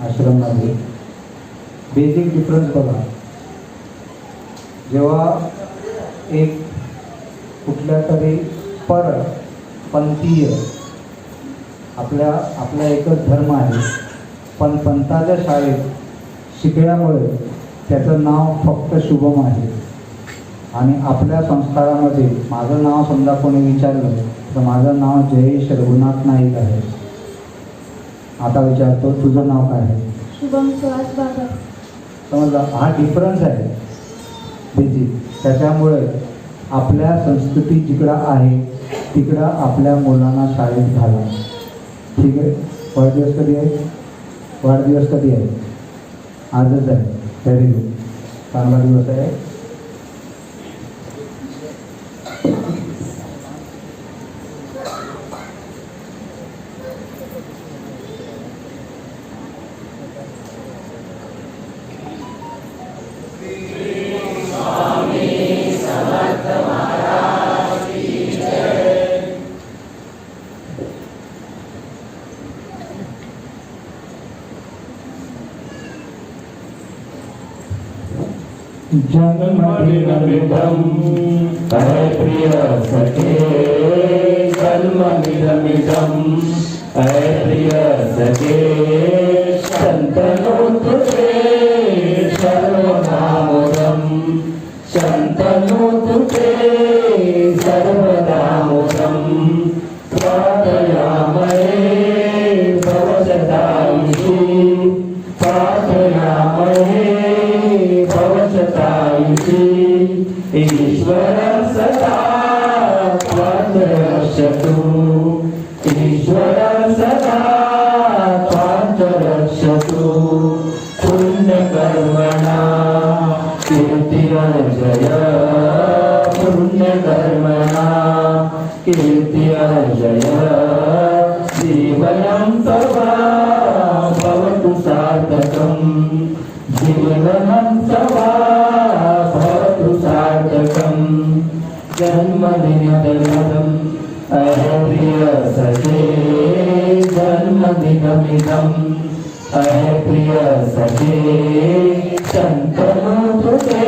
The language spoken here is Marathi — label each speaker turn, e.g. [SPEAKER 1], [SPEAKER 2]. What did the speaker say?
[SPEAKER 1] आश्रममध्ये. बेसिक डिफरन्स बघा. जेव्हा एक कुठल्या तरी पर पंथीय आपल्या आपला एकच धर्म आहे पण पंथाच्या शाळेत शिकल्यामुळे त्याचं नाव फक्त शुभम आहे. आणि आपल्या संस्कारामध्ये माझं नाव समजा कोणी विचारलं तर माझं नाव जयेश रघुनाथ नाईक आहे. आता विचारतो तुझं नाव काय आहे?
[SPEAKER 2] शुभम सुहास बाबर
[SPEAKER 1] समजला? हा डिफरन्स आहे. बेसिक त्याच्यामुळे आपल्या संस्कृती जिकडं आहे तिकडं आपल्या मुलांना शाळेत घाला. ठीक आहे? वाढदिवस कधी आहे? वाढदिवस कधी आहे? आजच आहे. व्हेरी गुड चांगला दिवस आहे.
[SPEAKER 3] जन्मदिनमिदं हरे प्रिय सखे जन्मदिनमिदं हरे प्रिय सखे। ईश्वर सदा त्वान्तरक्षतु ईश्वरं सदा त्वान्तरक्षतु पुण्यकर्मणा कीर्तिरञ्जय पुण्यकर्मणा कीर्तिरञ्जय जीवनं तव भवतु सार्थकं जीवनं तव जन्मदिनदलम् अरे प्रिय जन्मदिनमिदम् अरे प्रिय सखे शन्तनोतु ते